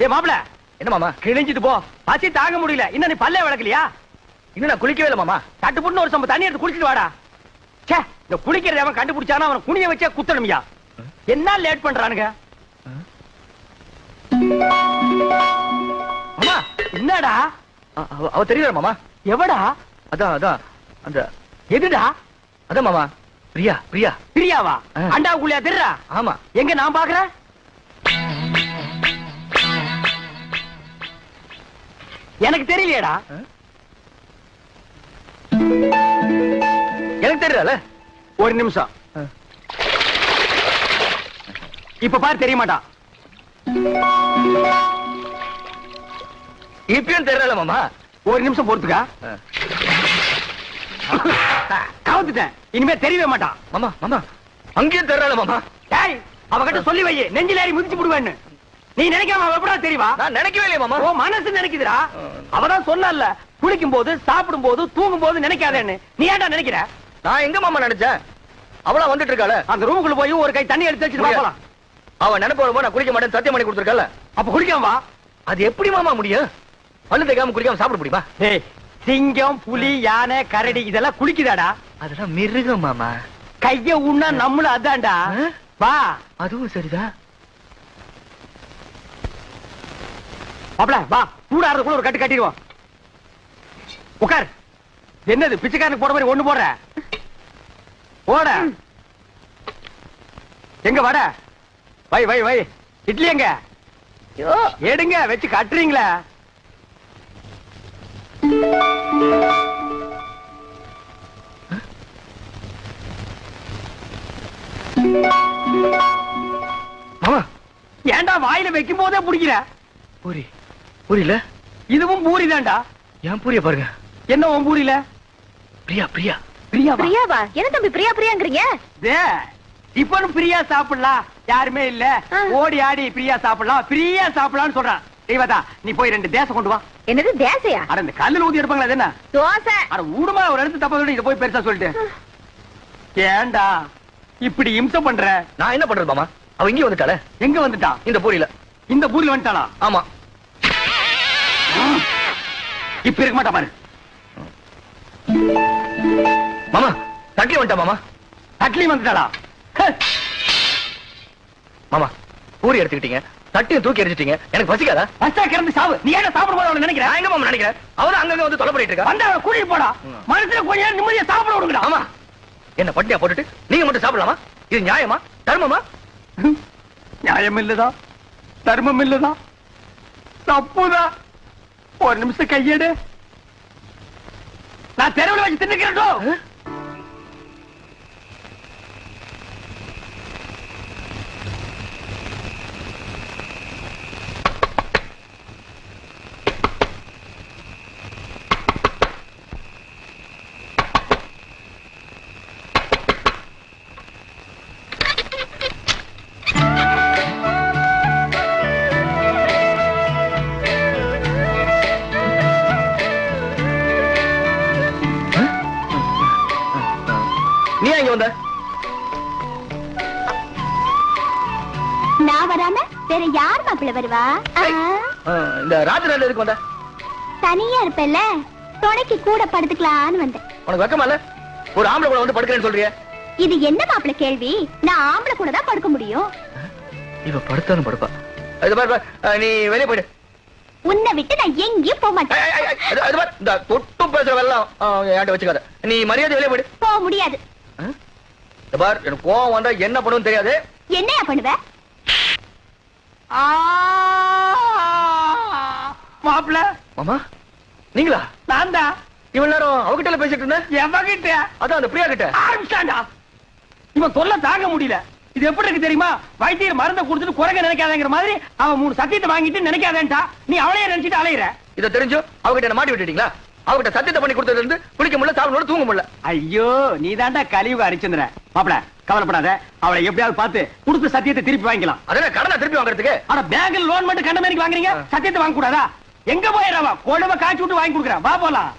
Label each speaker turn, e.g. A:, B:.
A: ஏ மாப்பிள
B: என்ன மாமா?
A: கிழிஞ்சிட்டு போ. பசி தாங்க முடியல. இன்னும் நீ பல்லே விளக்கலையா?
B: இன்னும் நான் குளிக்கவே இல்லை மாமா.
A: தட்டு புட்டு ஒரு சம்ப தண்ணி எடுத்து குளிச்சிட்டு வாடா. ச்சே இந்த குளிக்கிறத அவன் கண்டுபிடிச்சானா அவன் குனிய வச்சே குத்தணும்யா. என்ன லேட் பண்றானுங்க?
B: மாமா
A: என்னடா?
B: அவ- தெரியல மாமா?
A: எவடா?
B: அதான் அதான். அந்த
A: எதுடா?
B: அதான் மாமா. பிரியா பிரியா.
A: பிரியாவா. அண்டாவுக்குள்ளையா தெரியா
B: ஆமா.
A: எங்க நான் பாக்குறேன்? எனக்கு தெரியலையேடா?
B: எனக்கு தெரியல.
A: ஒரு நிமிஷம். இப்ப பாரு தெரிய மாட்டான்
B: இப்பயும் தெரியல மாமா.
A: ஒரு நிமிஷம் பொறுத்துக்கா. கவுத்துட்டேன். இனிமே தெரியவே மாட்டான்
B: மாமா மாமா. அங்கேயும் தெரியல மாமா.
A: டேய் அவகிட்ட சொல்லி வை. நெஞ்சில ஏறி மிதிச்சு விடுவேன்னு. நீ நினைக்காம அவ எப்படா தெரியவா
B: நான் நினைக்கவே இல்லையே மாமா.
A: ஓ மனசு நினைக்குதுடா. அவதான் சொன்னல குளிக்கும் போது சாப்பிடும் போது தூங்கும் போது நினைக்காதேன்னு. நீ ஏன்டா நினைக்கிற?
B: நான் எங்க மாமா நினைச்சேன்? அவளா வந்துட்டு இருக்காள.
A: அந்த ரூமுக்குள்ள போய் ஒரு கை தண்ணி எடுத்து வச்சுட்டு. போலாம்.
B: அவ நினைப்பு வரும்போது நான் குளிக்க மாட்டேன் சத்தியம் பண்ணி கொடுத்துருக்கல
A: அப்ப குளிக்காம வா.
B: அது எப்படி மாமா முடியும்? பல்லு தைக்காம குளிக்காம சாப்பிட முடியுமா?
A: டேய் சிங்கம் புலி யானை கரடி இதெல்லாம் குளிக்குதாடா.
B: அதெல்லாம் மிருகம் மாமா.
A: கைய உண்ணா நம்மளும் அதான்டா? வா.
B: அதுவும் சரிதான்.
A: மாப்ள வா. சூடாறதுக்குள்ள ஒரு கட்டு கட்டிடுவோம். உட்கார் என்னது பிச்சைக்காரனுக்கு போட மாதிரி ஒண்ணு போடுற? போட. எங்க வட? வை வை வை. இட்லி எங்க? எடுங்க வச்சு கட்டுறீங்களா.
B: மாமா.
A: ஏன்டா வாயில வைக்கும் போதே பிடிக்கிற?
B: பூரி. பூரியில?
A: இதுவும் பூரி தான்டா
B: ஏன் பூரிய பாருங்க.
A: என்ன உன் பூரியில?
B: பிரியா பிரியா.
A: பிரியாவா?
C: பிரியாவா? என்ன தம்பி பிரியா பிரியாங்கிறீங்க?
A: டே, இப்பனும் பிரியா சாப்பிடலாம் யாருமே இல்ல. ஓடி ஆடி பிரியா சாப்பிடலாம். பிரியா சாப்பிடலாம்னு சொல்றான். தெய்வதா நீ போய் ரெண்டு தேசம் கொண்டு வா.
C: என்னது தேசையா?
A: அட இந்த கல்லுல ஊதி எடுப்பாங்களா என்ன?
C: தோசை.
A: அட ஊடுமா ஒரு இடத்து தப்பா சொல்லி இதை போய் பெருசா சொல்லிட்டு. ஏன்டா இப்படி இம்சை பண்ற?
B: நான் என்ன பண்றது மாமா? அவ இங்கே வந்துட்டாளே.
A: எங்க வந்துட்டான்?
B: இந்த பூரியில.
A: இந்த பூரில வந்துட்டானா
B: ஆமா.
A: இப்ப இருக்க மாட்டா பாரு.
B: மாமா தட்டி வந்துட்டா மாமா?
A: அட்லி வந்துட்டாளா?
B: மாமா பூரி எடுத்துக்கிட்டீங்க. தட்டியும் தூக்கி எரிஞ்சிட்டீங்க. எனக்கு பசிக்காதா?
A: பஸ்டா கிடந்து சாவு. நீ ஏன் சாப்பிடும் போது அவனை நினைக்கிற?
B: நான் எங்க மாமா நினைக்கிறேன் அவரும் அங்கங்க வந்து தொலை பண்ணிட்டு இருக்கா
A: அவனை கூட்டிட்டு போடா. மனசுல கொஞ்ச நேரம் நிம்மதியா சாப்பிட விடுங்கடா.
B: ஆமா என்ன பட்டியா போட்டுட்டு? நீங்க மட்டும் சாப்பிடலாமா? இது நியாயமா? தர்மமா?
A: நியாயம் இல்லதா தர்மம் இல்லதா தப்புதா ஒரு நிமிஷம் கையேடு. நான் தெருவில் வச்சு தின்னுக்கிறேன்
B: நீ இங்க வந்த?
C: நான் வராம வேற யார் மாப்பிள்ள வருவா?
B: இந்த நேரம் எதுக்கு வந்த?
C: தனியா இருப்பேல்ல? துணைக்கு கூட படுத்துக்கலான்னு வந்தேன்.
B: உனக்கு வெக்கமா இல்ல? ஒரு ஆம்பளை கூட வந்து படுக்கிறேன்னு சொல்றியே.
C: இது என்ன மாப்பிள்ள கேள்வி? நான் ஆம்பளை கூட தான் படுக்க முடியும்.
B: இவ படுத்தாலும் படுப்பா. இது பாரு, நீ வெளியே போயிடு.
C: உன்னை விட்டு நான் எங்கேயும் போக மாட்டேன்.
B: இது பாரு, இந்த தொட்டு பேசுற வெள்ளம் என்கிட்ட வச்சுக்காத. நீ மரியாதை வெளியே போயிடு.
C: போக முடியாது.
B: பார் எனக்கு கோவம் வந்தா என்ன பண்ணுன்னு தெரியாது.
C: என்னையா பண்ணுவ?
A: மாப்பிள
B: மாமா நீங்களா?
A: நான் தான்.
B: இவ்வளவு நேரம் அவகிட்ட பேசிட்டு இருந்தேன்.
A: எவகிட்ட?
B: அதான் அந்த பிரியா கிட்ட
A: ஆரம்பிச்சாண்டா இவன் தொல்லை தாங்க முடியல. இது எப்படி இருக்கு தெரியுமா? வைத்தியர் மருந்தை கொடுத்துட்டு குறைக்க நினைக்காதங்கிற மாதிரி அவன் மூணு சத்தியத்தை வாங்கிட்டு நினைக்காதேன்டா நீ அவளையே நினைச்சிட்டு அலையிற.
B: இதை தெரிஞ்சு? அவகிட்ட மாட்டி விட்டுட்டீங்களா? அவகிட்ட சத்தியத்தை பண்ணி கொடுத்ததுல இருந்து குளிக்க முடியல சாப்பிட தூங்க முடியல.
A: ஐயோ நீ தாண்டா கலியுக ஹரிச்சந்திரன் மாப்பிள கவலைப்படாத. அவளை எப்படியாவது பார்த்து கொடுத்த சத்தியத்தை திருப்பி வாங்கிக்கலாம்.
B: அதனால கடனை திருப்பி வாங்குறதுக்கு?
A: ஆனா பேங்க்ல லோன் மட்டும் கண்ட மாதிரி வாங்குறீங்க? சத்தியத்தை வாங்க கூடாதா எங்க போயிடவா கொழுவ காய்ச்சி விட்டு வாங்கி கொடுக்குறேன் வா போலாம்.